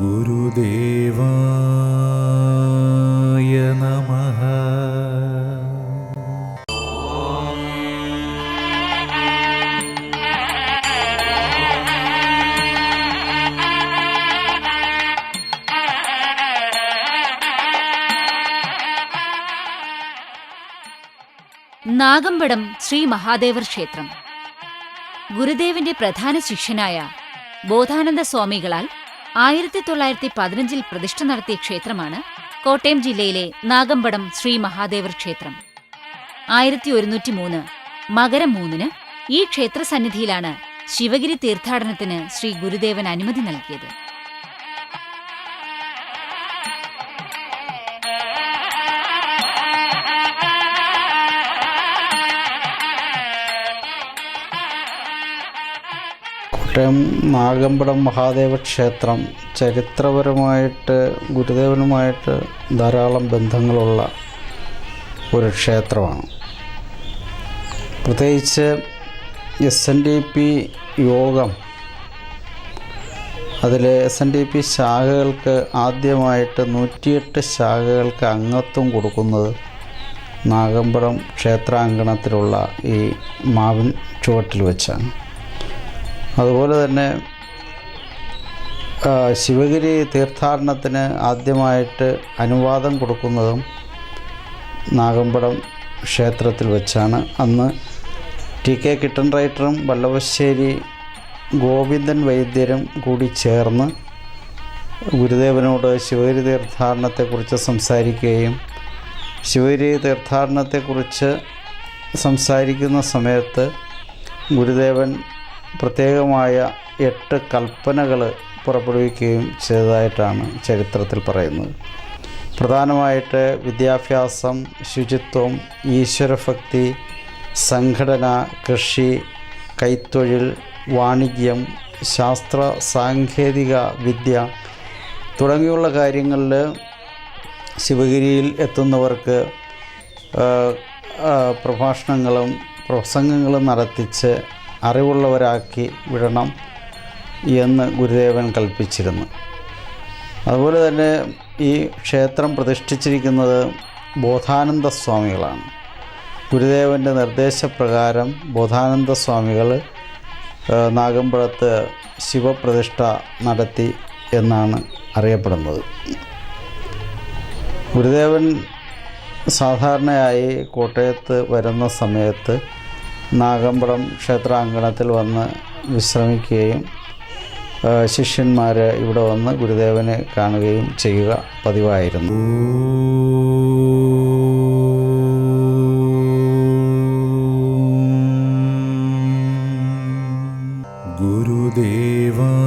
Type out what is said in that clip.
ഗുരുദേവായ നമഃ. നാഗമ്പടം ശ്രീ മഹാദേവർ ക്ഷേത്രം. ഗുരുദേവന്റെ പ്രധാന ശിഷ്യനായ ബോധാനന്ദ സ്വാമികളാൽ ആയിരത്തി തൊള്ളായിരത്തി പതിനഞ്ചിൽ പ്രതിഷ്ഠ നടത്തിയ ക്ഷേത്രമാണ് കോട്ടയം ജില്ലയിലെ നാഗമ്പടം ശ്രീ മഹാദേവർ ക്ഷേത്രം. ആയിരത്തി ഒരുന്നൂറ്റി മൂന്ന് മകരം മൂന്നിന് ഈ ക്ഷേത്ര സന്നിധിയിലാണ് ശിവഗിരി തീർത്ഥാടനത്തിന് ശ്രീ ഗുരുദേവൻ അനുമതി നൽകിയത്. കോട്ടയം നാഗമ്പടം മഹാദേവ ക്ഷേത്രം ചരിത്രപരമായിട്ട് ഗുരുദേവനുമായിട്ട് ധാരാളം ബന്ധങ്ങളുള്ള ഒരു ക്ഷേത്രമാണ്. പ്രത്യേകിച്ച് എസ് എൻ ഡി പി യോഗം അതിൽ എസ് എൻ ഡി പി ശാഖകൾക്ക് ആദ്യമായിട്ട് നൂറ്റിയെട്ട് ശാഖകൾക്ക് അംഗത്വം കൊടുക്കുന്നത് നാഗമ്പടം ക്ഷേത്രാങ്കണത്തിലുള്ള ഈ മാവിൻ ചുവട്ടിൽ വെച്ചാണ്. അതുപോലെ തന്നെ ശിവഗിരി തീർത്ഥാടനത്തിന് ആദ്യമായിട്ട് അനുവാദം കൊടുക്കുന്നതും നാഗമ്പടം ക്ഷേത്രത്തിൽ വെച്ചാണ്. അന്ന് ടി കെ കിട്ടൻ റൈറ്ററും വല്ലവശ്ശേരി ഗോവിന്ദൻ വൈദ്യരും കൂടി ചേർന്ന് ഗുരുദേവനോട് ശിവഗിരി തീർത്ഥാടനത്തെക്കുറിച്ച് സംസാരിക്കുകയും ശിവഗിരി തീർത്ഥാടനത്തെക്കുറിച്ച് സംസാരിക്കുന്ന സമയത്ത് ഗുരുദേവൻ പ്രത്യേകമായ എട്ട് കൽപ്പനകൾ പുറപ്പെടുവിക്കുകയും ചെയ്തതായിട്ടാണ് ചരിത്രത്തിൽ പറയുന്നത്. പ്രധാനമായിട്ട് വിദ്യാഭ്യാസം ശുചിത്വം ഈശ്വരഭക്തി സംഘടന കൃഷി കൈത്തൊഴിൽ വാണിജ്യം ശാസ്ത്ര സാങ്കേതിക വിദ്യ തുടങ്ങിയുള്ള കാര്യങ്ങളിൽ ശിവഗിരിയിൽ എത്തുന്നവർക്ക് പ്രഭാഷണങ്ങളും പ്രസംഗങ്ങളും നടത്തിച്ച് അറിവുള്ളവരാക്കി വിടണം എന്ന് ഗുരുദേവൻ കൽപ്പിച്ചിരുന്നു. അതുപോലെ തന്നെ ഈ ക്ഷേത്രം പ്രതിഷ്ഠിച്ചിരിക്കുന്നത് ബോധാനന്ദ സ്വാമികളാണ്. ഗുരുദേവന്റെ നിർദ്ദേശപ്രകാരം ബോധാനന്ദ സ്വാമികൾ നാഗമ്പഴത്ത് ശിവപ്രതിഷ്ഠ നടത്തി എന്നാണ് അറിയപ്പെടുന്നത്. ഗുരുദേവൻ സാധാരണയായി കോട്ടയത്ത് വരുന്ന സമയത്ത് നാഗമ്പടം ക്ഷേത്രാങ്കണത്തിൽ വന്ന് വിശ്രമിക്കുകയും ശിഷ്യന്മാർ ഇവിടെ വന്ന് ഗുരുദേവനെ കാണുകയും ചെയ്യുക പതിവായിരുന്നു. ഗുരുദേവായ